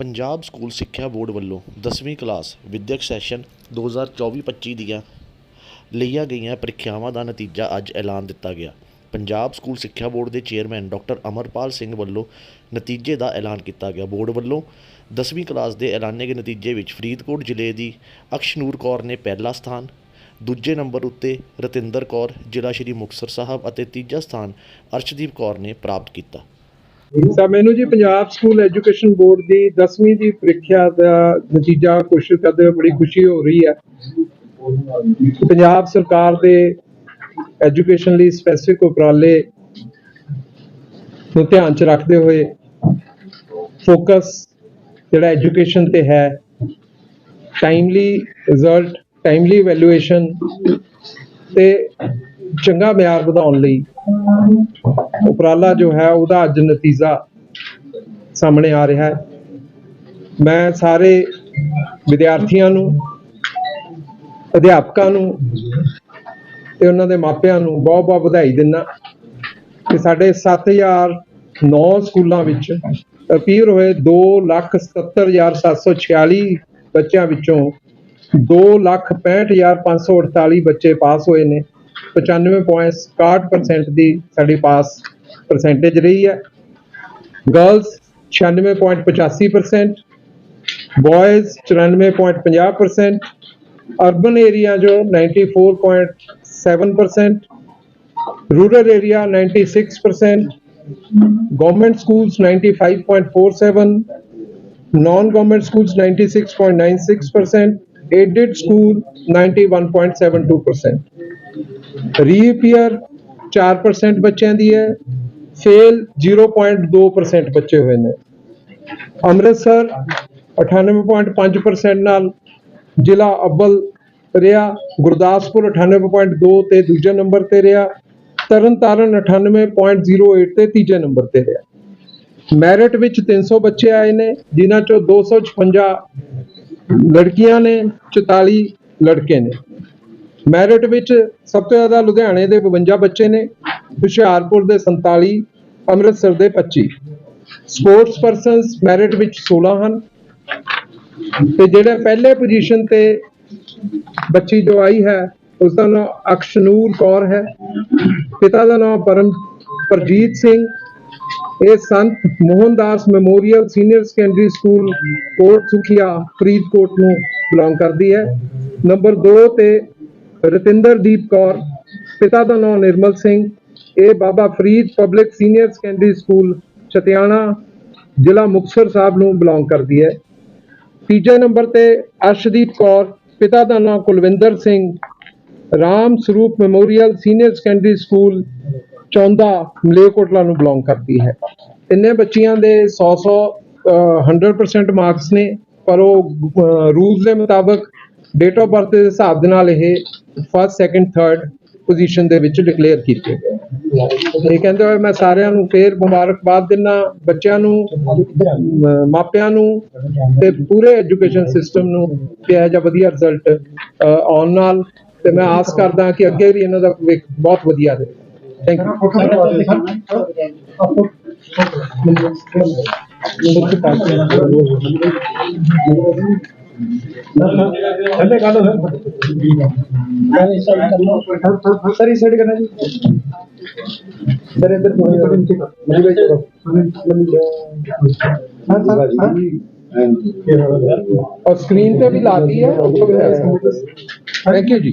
Punjab school ਸਿੱਖਿਆ board ਵੱਲੋਂ 10ਵੀਂ ਕਲਾਸ ਵਿੱਦਿਅਕ ਸੈਸ਼ਨ 2024-25 ਦੀਆਂ ਲਈਆਂ ਗਈਆਂ ਪ੍ਰੀਖਿਆਵਾਂ ਦਾ ਨਤੀਜਾ ਅੱਜ ਐਲਾਨ ਦਿੱਤਾ ਗਿਆ। ਪੰਜਾਬ ਸਕੂਲ ਸਿੱਖਿਆ ਬੋਰਡ ਦੇ ਚੇਅਰਮੈਨ ਡਾਕਟਰ ਅਮਰਪਾਲ ਸਿੰਘ ਵੱਲੋਂ ਨਤੀਜੇ ਦਾ ਐਲਾਨ ਕੀਤਾ ਗਿਆ। ਬੋਰਡ ਵੱਲੋਂ 10ਵੀਂ ਕਲਾਸ ਦੇ ਐਲਾਨੇ ਗਏ ਨਤੀਜੇ ਵਿੱਚ ਫਰੀਦਕੋਟ ਜ਼ਿਲ੍ਹੇ ਦੀ ਅਕਸ਼ਨੂਰ ਕੌਰ ਨੇ ਪਹਿਲਾ ਸਥਾਨ, ਦੂਜੇ ਨੰਬਰ ਉੱਤੇ ਰਤਿੰਦਰ ਕੌਰ, ਜ਼ਿਲ੍ਹਾ ਸ਼੍ਰੀ ਮੁਕਤਸਰ ਸਾਹਿਬ ਅਤੇ ਤੀਜਾ ਸਥਾਨ ਅਰਸ਼ਦੀਪ ਕੌਰ ਨੇ ਪ੍ਰਾਪਤ ਕੀਤਾ। ਸਰ, ਮੈਨੂੰ ਜੀ ਪੰਜਾਬ ਸਕੂਲ ਐਜੂਕੇਸ਼ਨ ਬੋਰਡ ਦੀ 10ਵੀਂ ਦੀ ਪ੍ਰੀਖਿਆ ਦਾ ਨਤੀਜਾ ਘੋਸ਼ਿਤ ਕਰਦੇ ਹੋਏ ਬੜੀ ਖੁਸ਼ੀ ਹੋ ਰਹੀ ਹੈ। ਪੰਜਾਬ ਸਰਕਾਰ ਦੇ ਐਜੂਕੇਸ਼ਨ ਲਈ ਸਪੈਸਿਫਿਕ ਉਪਰਾਲੇ ਨੂੰ ਧਿਆਨ ਚ ਰੱਖਦੇ ਹੋਏ ਫੋਕਸ ਜਿਹੜਾ ਐਜੂਕੇਸ਼ਨ ਤੇ ਹੈ ਟਾਈਮਲੀ ਰਿਜ਼ਲਟ ਟਾਈਮਲੀ ਇਵੈਲੂਏਸ਼ਨ ਤੇ ਚੰਗਾ ਮਿਆਰ ਵਧਾਉਣ ਲਈ ਉਪਰਾਲਾ ਜੋ ਹੈ, ਉਹਦਾ ਅੱਜ ਨਤੀਜਾ ਸਾਹਮਣੇ ਆ ਰਿਹਾ ਹੈ। ਮੈਂ ਸਾਰੇ ਵਿਦਿਆਰਥੀਆਂ ਨੂੰ, ਅਧਿਆਪਕਾਂ ਨੂੰ ਤੇ ਉਹਨਾਂ ਦੇ ਮਾਪਿਆਂ ਨੂੰ ਬਹੁਤ ਬਹੁਤ ਵਧਾਈ ਦਿੰਦਾ ਕਿ ਸਾਡੇ 7009 ਸਕੂਲਾਂ ਵਿੱਚ ਅਪੀਅਰ ਹੋਏ 277746 ਬੱਚਿਆਂ ਵਿੱਚੋਂ 265548 ਬੱਚੇ ਪਾਸ ਹੋਏ ਨੇ। 95.61% ਦੀ ਸਾਡੀ ਪਾਸ परसेंटेज रही है। गर्ल्स छियानवे पॉइंट पचासी परसेंट बॉयज़ चौरानवे पॉइंट पंजा परसेंट अर्बन एरिया जो ninety four point seven percent rural area ninety six percent government school ninety five point four seven non government school ninety six point nine six percent aided school ninety one point seven two percent reappear चार percent बच्चों की है। Fail 0.2% ਬੱਚੇ ਹੋਏ ਨੇ। ਅੰਮ੍ਰਿਤਸਰ 98.5% ਨਾਲ, ਜ਼ਿਲ੍ਹਾ ਅਵਲ ਰਿਹਾ, ਗੁਰਦਾਸਪੁਰ 98.2 ਤੇ ਦੂਜੇ ਨੰਬਰ ਤੇ ਰਿਹਾ, ਤਰਨਤਾਰਨ 98.08 ਤੇ ਤੀਜੇ ਨੰਬਰ ਤੇ ਰਿਹਾ। ਮੈਰਿਟ ਵਿੱਚ 300 ਬੱਚੇ ਆਏ ਨੇ, ਜਿਨ੍ਹਾਂ ਚੋਂ 256 ਲੜਕੀਆਂ ਨੇ 44 ਲੜਕੇ ਨੇ। ਮੈਰਿਟ ਵਿੱਚ ਸਭ ਤੋਂ ਜ਼ਿਆਦਾ ਲੁਧਿਆਣੇ ਦੇ 52 ਬੱਚੇ ਨੇ ਹੁਸ਼ਿਆਰਪੁਰ ਦੇ 47 ਅੰਮ੍ਰਿਤਸਰ ਦੇ 25 ਸਪੋਰਟਸ ਪਰਸਨਸ ਮੈਰਿਟ ਵਿੱਚ 16 ਹਨ। ਤੇ ਜਿਹੜੇ ਪਹਿਲੇ ਪੋਜੀਸ਼ਨ ਤੇ ਬੱਚੀ ਜੋ ਆਈ ਹੈ ਉਸ ਦਾ ਨਾਮ ਅਕਸ਼ਨੂਰ ਕੌਰ ਹੈ। ਪਿਤਾ ਦਾ ਨਾਮ ਪਰਮ, ਪ੍ਰਜੀਤ ਸਿੰਘ। ਇਹ Sant Mohandas memorial senior secondary school Kot Sukhia, Faridkot ਨੂੰ ਬਿਲੋਂਗ ਕਰਦੀ ਹੈ। ਨੰਬਰ 2 ਤੇ ਰਤਿੰਦਰਦੀਪ ਕੌਰ। ਪਿਤਾ ਦਾ ਨਾਮ ਨਿਰਮਲ ਸਿੰਘ। ਇਹ Baba Farid public senior secondary school, Chatiana, ਜ਼ਿਲ੍ਹਾ ਮੁਕਤਸਰ ਸਾਹਿਬ ਨੂੰ ਬਿਲੋਂਗ ਕਰਦੀ ਹੈ। ਤੀਜੇ ਨੰਬਰ ਤੇ ਅਰਸ਼ਦੀਪ ਕੌਰ, ਪਿਤਾ ਦਾ ਨਾਮ Kulwinder Singh, Ram Saroop memorial senior secondary school, Chaunda Malerkotla ਨੂੰ ਬਿਲੋਂਗ ਕਰਦੀ ਹੈ। ਤਿੰਨੇ ਬੱਚੀਆਂ ਦੇ 100 100 100% ਮਾਰਕਸ ਨੇ, ਪਰ ਉਹ ਰੂਲਸ ਦੇ ਮੁਤਾਬਕ ਡੇਟ ਆਫ ਬਰਥ ਦੇ ਹਿਸਾਬ ਦੇ ਨਾਲ ਇਹ ਫਸਟ ਸੈਕੰਡ ਥਰਡ ਪੋਜੀਸ਼ਨ ਦੇ ਵਿੱਚ ਡਿਕਲੇਅਰ ਕੀਤੇ ਗਏ। ਇਹ ਕਹਿੰਦੇ ਹੋਏ ਮੈਂ ਸਾਰਿਆਂ ਨੂੰ ਫੇਰ ਮੁਬਾਰਕਬਾਦ ਦਿੰਦਾ, ਬੱਚਿਆਂ ਨੂੰ ਮ- ਮਾਪਿਆਂ ਨੂੰ ਤੇ ਪੂਰੇ ਐਜੂਕੇਸ਼ਨ ਸਿਸਟਮ ਨੂੰ ਕਿ ਇਹ ਜਿਹਾ ਵਧੀਆ ਰਿਜ਼ਲਟ ਆਉਣ ਨਾਲ ਤੇ ਮੈਂ ਆਸ ਕਰਦਾ ਕਿ ਅੱਗੇ ਵੀ ਇਹਨਾਂ ਦਾ ਭਵਿੱਖ ਬਹੁਤ ਵਧੀਆ ਰਹੇ। ਥੈਂਕ ਯੂ ਥੱਲੇ ਕਰ ਲਓ ਸਰ ਸਰ ਇਸ ਸਾਈਡ ਕਰਨਾ ਜੀ। ਸਰ ਇੱਧਰ ਕੋਈ ਨਹੀਂ ਮੇਰੀ ਬੇਟੀ ਹਾਂ ਸਰ ਔਰ ਸਕਰੀਨ ਤੇ ਵੀ ਲਾਤੀ ਹੈ। ਥੈਂਕ ਯੂ ਜੀ।